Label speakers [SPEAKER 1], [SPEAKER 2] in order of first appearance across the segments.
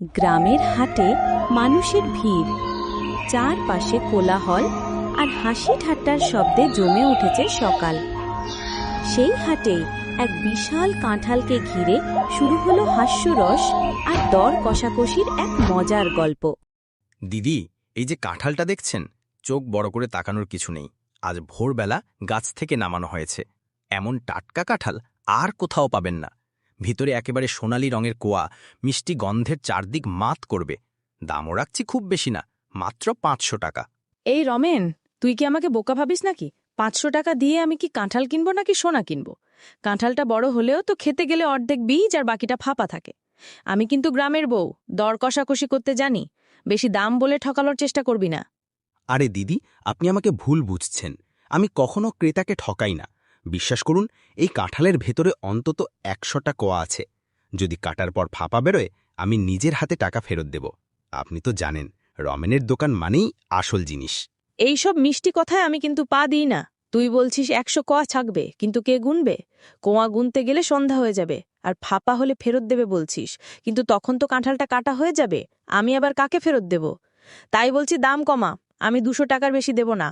[SPEAKER 1] গ্রামের হাটে মানুষের ভিড়। চারপাশে কোলাহল আর হাসি ঠাট্টার শব্দে জমে উঠেছে সকাল। সেই হাটে এক বিশাল কাঁঠালকে ঘিরে শুরু হলো হাস্যরস আর দর কষাকষির এক মজার গল্প।
[SPEAKER 2] দিদি, এই যে কাঁঠালটা দেখছেন, চোখ বড় করে তাকানোর কিছু নেই। আজ ভোরবেলা গাছ থেকে নামানো হয়েছে। এমন টাটকা কাঁঠাল আর কোথাও পাবেন না। ভিতরে একেবারে সোনালি রঙের কোয়া মিষ্টি গন্ধের চারদিক মাত করবে। দামও রাখছি খুব বেশি না মাত্র পাঁচশো টাকা।
[SPEAKER 3] এই রমেন তুই কি আমাকে বোকা ভাবিস নাকি? পাঁচশো টাকা দিয়ে আমি কি কাঁঠাল কিনবো নাকি সোনা কিনবো? কাঁঠালটা বড় হলেও তো খেতে গেলে অর্ধেক বীজ আর বাকিটা ফাঁপা থাকে। আমি কিন্তু গ্রামের বউ দর কষাকষি করতে জানি। বেশি দাম বলে ঠকানোর চেষ্টা করবি না।
[SPEAKER 2] আরে দিদি আপনি আমাকে ভুল বুঝছেন। আমি কখনো ক্রেতাকে ঠকাই না। বিশ্বাস করুন এই কাঁঠালের ভেতরে অন্তত একশোটা কোয়া আছে। যদি কাটার পর ফাঁপা বেরোয় আমি নিজের হাতে টাকা ফেরত দেব। আপনি তো জানেন রমেনের দোকান মানেই আসল জিনিস।
[SPEAKER 3] এইসব মিষ্টি কথায় আমি কিন্তু পা দিই না। তুই বলছিস একশো কোয়া থাকবে কিন্তু কে গুনবে? কোয়া গুনতে গেলে সন্ধ্যা হয়ে যাবে আর ফাঁপা হলে ফেরত দেবে বলছিস। কিন্তু তখন তো কাঁঠালটা কাটা হয়ে যাবে আমি আবার কাকে ফেরত দেব? তাই বলছি দাম কমা আমি দুশো টাকার বেশি দেব না।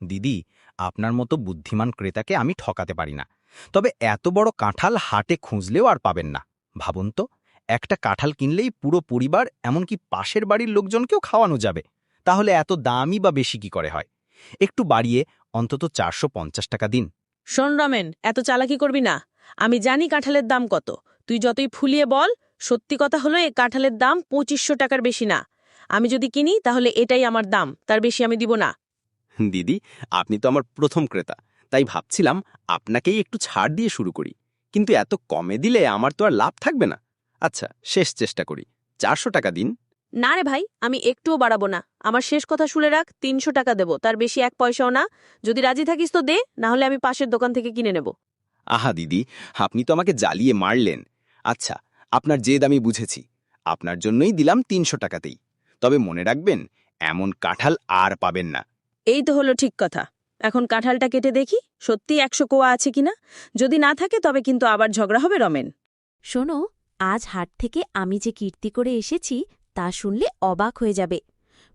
[SPEAKER 2] দিদি আপনার মতো বুদ্ধিমান ক্রেতাকে আমি ঠকাতে পারি না। তবে এত বড় কাঁঠাল হাটে খুঁজলেও আর পাবেন না। ভাবুন তো, একটা কাঁঠাল কিনলেই পুরো পরিবার এমনকি পাশের বাড়ির লোকজনকেও খাওয়ানো যাবে। তাহলে এত দামই বা বেশি কি করে হয়? একটু বাড়িয়ে অন্তত চারশো পঞ্চাশ টাকা দিন।
[SPEAKER 3] শোন রমেন, এত চালাকি করবি না। আমি জানি কাঁঠালের দাম কত। তুই যতই ফুলিয়ে বল, সত্যি কথা হলো এই কাঁঠালের দাম পঁচিশশো টাকার বেশি না। আমি যদি কিনি, তাহলে এটাই আমার দাম। তার বেশি আমি দিব না।
[SPEAKER 2] দিদি আপনি তো আমার প্রথম ক্রেতা। তাই ভাবছিলাম আপনাকেই একটু ছাড় দিয়ে শুরু করি। কিন্তু এত কমে দিলে আমার তো আর লাভ থাকবে না। আচ্ছা শেষ চেষ্টা করি। চারশো টাকা দিন।
[SPEAKER 3] না রে ভাই আমি একটুও বাড়াবো না। আমার শেষ কথা শুনে রাখ তিনশো টাকা দেব। তার বেশি এক পয়সাও না। যদি রাজি থাকিস তো দে না হলে আমি পাশের দোকান থেকে কিনে নেব।
[SPEAKER 2] আহা দিদি আপনি তো আমাকে জ্বালিয়ে মারলেন। আচ্ছা আপনার জেদ আমি বুঝেছি। আপনার জন্যই দিলাম তিনশো টাকাতেই। তবে মনে রাখবেন এমন কাঁঠাল আর পাবেন না।
[SPEAKER 3] এই তো হলো ঠিক কথা। এখন কাঁঠালটা কেটে দেখি, সত্যি একশো কোয়া আছে কিনা? যদি না থাকে তবে কিন্তু আবার ঝগড়া হবে রমেন।
[SPEAKER 1] শোনো, আজ হাট থেকে আমি যে কীর্তি করে এসেছি, তা শুনলে অবাক হয়ে যাবে।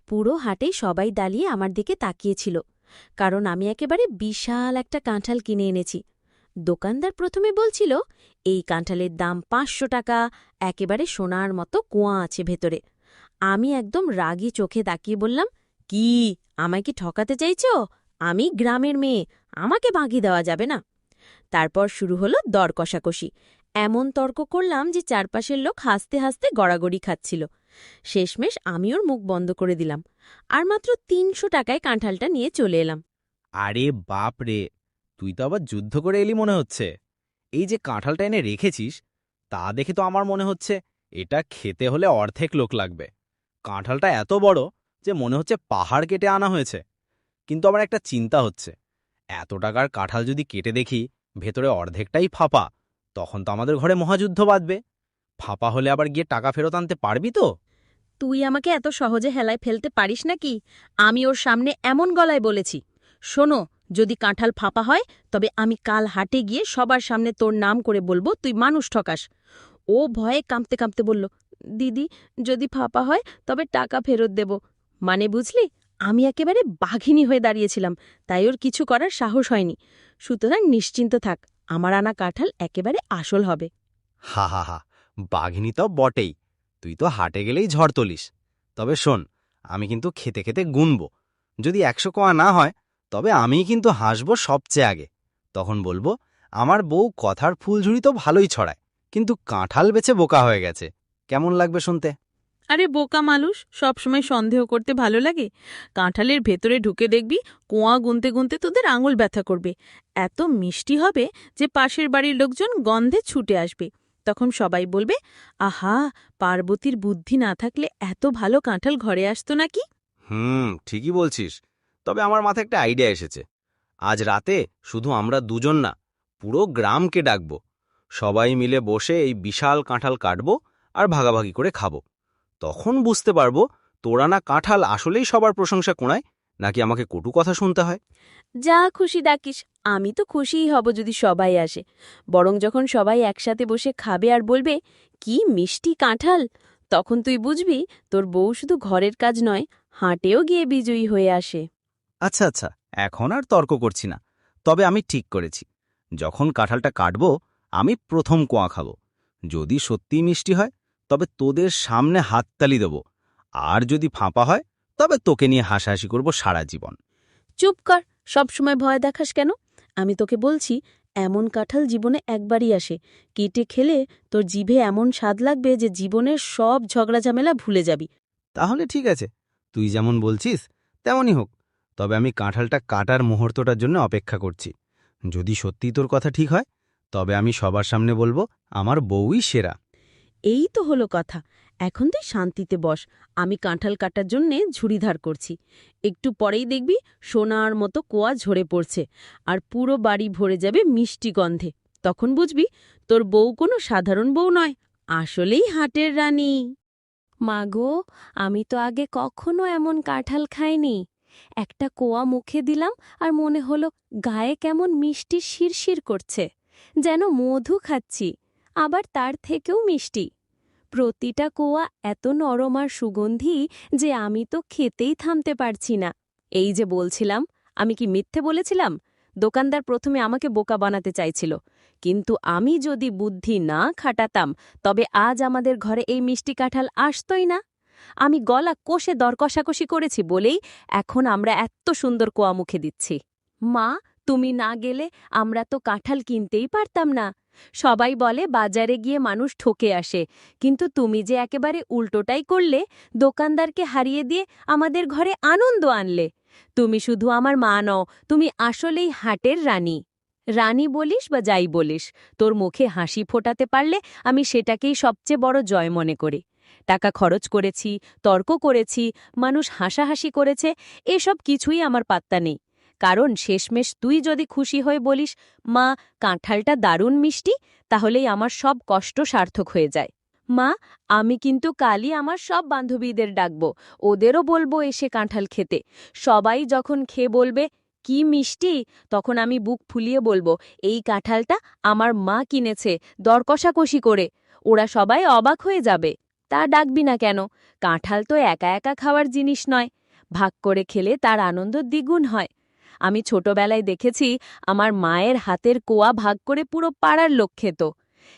[SPEAKER 1] পুরো হাটে সবাই দাঁড়িয়ে আমার দিকে তাকিয়েছিল, কারণ আমি একেবারে বিশাল একটা কাঁঠাল কিনে এনেছি। দোকানদার প্রথমে বলছিল, এই কাঁঠালের দাম পাঁচশো টাকা, একেবারে সোনার মতো কুয়া আছে ভেতরে। আমি একদম রাগী চোখে তাকিয়ে বললাম, কি? আমায় কি ঠকাতে চাইছ? আমি গ্রামের মেয়ে, আমাকে বাঁকি দেওয়া যাবে না। তারপর শুরু হলো দর কষাকষি। এমন তর্ক করলাম যে চারপাশের লোক হাসতে হাসতে গড়াগড়ি খাচ্ছিল। শেষমেশ আমি ওর মুখ বন্ধ করে দিলাম। আর মাত্র তিনশো টাকায় কাঁঠালটা নিয়ে চলে এলাম।
[SPEAKER 2] আরে বাপ রে, তুই তো আবার যুদ্ধ করে এলি মনে হচ্ছে। এই যে কাঁঠালটা এনে রেখেছিস, তা দেখে তো আমার মনে হচ্ছে এটা খেতে হলে অর্ধেক লোক লাগবে। কাঁঠালটা এত বড় যে মনে হচ্ছে পাহাড় কেটে আনা হয়েছে। কিন্তু আমার একটা চিন্তা হচ্ছে। এত টাকার কাঁঠাল যদি কেটে দেখি, ভেতরে অর্ধেকটাই ফাঁপা, তখন তো আমাদের ঘরে মহাযুদ্ধ বাঁধবে। ফাঁপা হলে আবার গিয়ে টাকা ফেরত আনতে পারবি তো?
[SPEAKER 3] তুই আমাকে এত সহজে হেলায় ফেলতে পারিস নাকি? আমি ওর সামনে এমন গলায় বলেছি, শোনো, যদি কাঁঠাল ফাঁপা হয়, তবে আমি কাল হাটে গিয়ে সবার সামনে তোর নাম করে বলব, তুই মানুষ ঠকাস। ও ভয়ে কাঁপতে কাঁপতে বলল, দিদি, যদি ফাঁপা হয়, তবে টাকা ফেরত দেব। মানে বুঝলি, আমি একেবারে বাঘিনী হয়ে দাঁড়িয়েছিলাম, তাই ওর কিছু করার সাহস হয়নি। সুতরাং নিশ্চিন্ত থাক, আমার আনা কাঁঠাল একেবারে আসল হবে।
[SPEAKER 2] হা হা হা, বাঘিনী তো বটেই, তুই তো হাটে গেলেই ঝড় তুলিস। তবে শোন, আমি কিন্তু খেতে খেতে গুনব। যদি একশো কোয়া না হয়, তবে আমি কিন্তু হাসব সবচেয়ে আগে। তখন বলব, আমার বউ কথার ফুলঝুরি তো ভালোই ছড়ায়, কিন্তু কাঁঠাল বেছে বোকা হয়ে গেছে। কেমন লাগবে শুনতে?
[SPEAKER 3] আরে বোকা মানুষ, সবসময় সন্দেহ করতে ভালো লাগে? কাঁঠালের ভেতরে ঢুকে দেখবি, কোয়া গুনতে গুনতে তোদের আঙুল ব্যথা করবে। এত মিষ্টি হবে যে পাশের বাড়ির লোকজন গন্ধে ছুটে আসবে। তখন সবাই বলবে, আহা, পার্বতীর বুদ্ধি না থাকলে এত ভালো কাঁঠাল ঘরে আসতো নাকি?
[SPEAKER 2] হুম, ঠিকই বলছিস। তবে আমার মাথায় একটা আইডিয়া এসেছে। আজ রাতে শুধু আমরা দুজন না, পুরো গ্রামকে ডাকব। সবাই মিলে বসে এই বিশাল কাঁঠাল কাটব আর ভাগাভাগি করে খাব। তখন বুঝতে পারব তোরা না কাঁঠাল আসলেই সবার প্রশংসা কোণায় নাকি আমাকে কটু কথা শুনতে হয়।
[SPEAKER 1] যা খুশি ডাকিস আমি তো খুশিই হব যদি সবাই আসে। বরং যখন সবাই একসাথে বসে খাবে আর বলবে কি মিষ্টি কাঁঠাল! তখন তুই বুঝবি তোর বউ শুধু ঘরের কাজ নয় হাঁটেও গিয়ে বিজয়ী হয়ে আসে।
[SPEAKER 2] আচ্ছা আচ্ছা এখন আর তর্ক করছি না। তবে আমি ঠিক করেছি। যখন কাঁঠালটা কাটব আমি প্রথম কোয়া খাব। যদি সত্যিই মিষ্টি হয় তবে তোদের সামনে হাততালি দেব। আর যদি ফাঁপা হয় তবে তোকে নিয়ে হাসাহাসি করব সারা জীবন।
[SPEAKER 1] চুপ কর সবসময় ভয় দেখাস কেন? আমি তোকে বলছি এমন কাঁঠাল জীবনে একবারই আসে। কেটে খেলে তোর জিভে এমন স্বাদ লাগবে যে জীবনের সব ঝগড়া ঝামেলা ভুলে যাবি।
[SPEAKER 2] তাহলে ঠিক আছে তুই যেমন বলছিস তেমনই হোক। তবে আমি কাঁঠালটা কাটার মুহূর্তটার জন্য অপেক্ষা করছি। যদি সত্যি তোর কথা ঠিক হয় তবে আমি সবার সামনে বলব আমার বউই সেরা।
[SPEAKER 1] এই তো হলো কথা। এখন তুই শান্তিতে বস। আমি কাঁঠাল কাটার জন্যে ঝুড়িধার করছি। একটু পরেই দেখবি সোনার মতো কোয়া ঝরে পড়ছে আর পুরো বাড়ি ভরে যাবে মিষ্টি গন্ধে। তখন বুঝবি তোর বউ কোনো সাধারণ বউ নয়, আসলেই হাটের রানী। মাগো আমি তো আগে কখনো এমন কাঁঠাল খাইনি। একটা কোয়া মুখে দিলাম আর মনে হলো গায়ে কেমন মিষ্টি শিরশির করছে। যেন মধু খাচ্ছি। আবার তার থেকেও মিষ্টি। প্রতিটা কোয়া এত নরম আর সুগন্ধি যে আমি তো খেতেই থামতে পারছি না। এই যে বলছিলাম, আমি কি মিথ্যে বলেছিলাম? দোকানদার প্রথমে আমাকে বোকা বানাতে চাইছিল। কিন্তু আমি যদি বুদ্ধি না খাটাতাম, তবে আজ আমাদের ঘরে এই মিষ্টি কাঁঠাল আসতই না। আমি গলা কষে দর কষাকষি করেছি বলেই এখন আমরা এত সুন্দর কোয়া মুখে দিচ্ছি। মা তুমি না গেলে আমরা তো কাঁঠাল কিনতেই পারতাম না। সবাই বলে, বাজারে গিয়ে মানুষ ঠকে আসে। কিন্তু তুমি যে একেবারে উল্টোটাই করলে, দোকানদারকে হারিয়ে দিয়ে আমাদের ঘরে আনন্দ আনলে। তুমি শুধু আমার মা নও, তুমি আসলেই হাটের রানী। রানী বলিস বা যাই বলিস, তোর মুখে হাসি ফোটাতে পারলে আমি সেটাকেই সবচেয়ে বড় জয় মনে করি। টাকা খরচ করেছি, তর্ক করেছি, মানুষ হাসাহাসি করেছে, এসব কিছুই আমার পাত্তা নেই। কারণ শেষমেশ তুই যদি খুশি হয়ে বলিস, মা, কাঁঠালটা দারুণ মিষ্টি, তাহলেই আমার সব কষ্ট সার্থক হয়ে যায়। মা, আমি কিন্তু কালই আমার সব বান্ধবীদের ডাকব, ওদেরও বলব এসে কাঁঠাল খেতে। সবাই যখন খেয়ে বলবে, কি মিষ্টি? তখন আমি বুক ফুলিয়ে বলব, এই কাঁঠালটা আমার মা কিনেছে দরকষাকষি করে। ওরা সবাই অবাক হয়ে যাবে। তা ডাকবি না কেন? কাঁঠাল তো একা একা খাওয়ার জিনিস নয়। ভাগ করে খেলে তার আনন্দ দ্বিগুণ হয়। আমি ছোটবেলায় দেখেছি আমার মায়ের হাতের কোয়া ভাগ করে পুরো পাড়ার লোক খেত।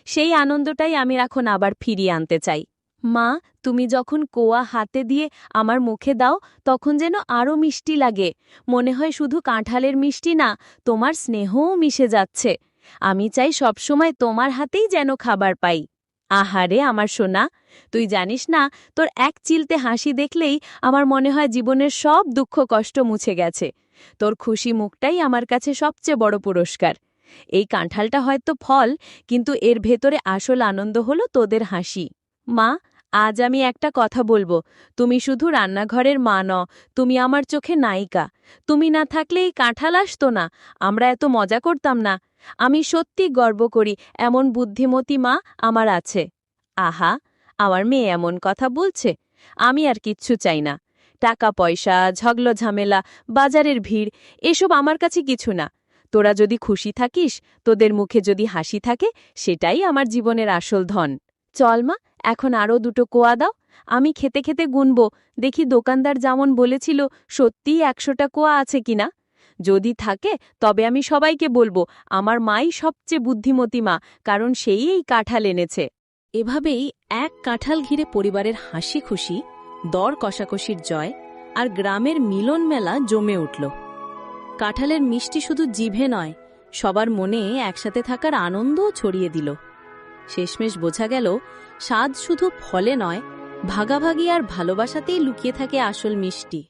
[SPEAKER 1] সেই আনন্দটাই আমি এখন আবার ফিরিয়ে আনতে চাই। মা, তুমি যখন কোয়া হাতে দিয়ে আমার মুখে দাও, তখন যেন আরও মিষ্টি লাগে। মনে হয় শুধু কাঁঠালের মিষ্টি না, তোমার স্নেহও মিশে যাচ্ছে। আমি চাই সবসময় তোমার হাতেই যেন খাবার পাই। আহারে আমার সোনা, তুই জানিস না, তোর এক চিলতে হাসি দেখলেই আমার মনে হয় জীবনের সব দুঃখ কষ্ট মুছে গেছে। তোর খুশি মুখটাই আমার কাছে সবচেয়ে বড় পুরস্কার। এই কাঁঠালটা হয়তো ফল, কিন্তু এর ভেতরে আসল আনন্দ হলো তোদের হাসি। মা, আজ আমি একটা কথা বলব। তুমি শুধু রান্নাঘরের মা ন তুমি আমার চোখে নায়িকা। তুমি না থাকলে এই কাঁঠাল আসতো না। আমরা এত মজা করতাম না। আমি সত্যি গর্ব করি, এমন বুদ্ধিমতী মা আমার আছে। আহা, আমার মেয়ে এমন কথা বলছে। আমি আর কিচ্ছু চাই না। টাকা পয়সা, ঝগলো ঝামেলা, বাজারের ভিড়, এসব আমার কাছে কিছু না। তোরা যদি খুশি থাকিস, তোদের মুখে যদি হাসি থাকে, সেটাই আমার জীবনের আসল ধন। চল মা, এখন আরও দুটো কোয়া দাও। আমি খেতে খেতে গুনব। দেখি দোকানদার যেমন বলেছিল, সত্যিই একশোটা কোয়া আছে কিনা যদি থাকে, তবে আমি সবাইকে বলব, আমার মাই সবচেয়ে বুদ্ধিমতী মা, কারণ সেই এই কাঁঠাল এনেছে। এভাবেই এক কাঁঠাল ঘিরে পরিবারের হাসি খুশি দর কষাকষির জয় আর গ্রামের মিলন মেলা জমে উঠল। কাঁঠালের মিষ্টি শুধু জিভে নয়, সবার মনে একসাথে থাকার আনন্দও ছড়িয়ে দিল। শেষমেশ বোঝা গেল, স্বাদ শুধু ফলে নয়, ভাগাভাগি আর ভালোবাসাতেই লুকিয়ে থাকে আসল মিষ্টি।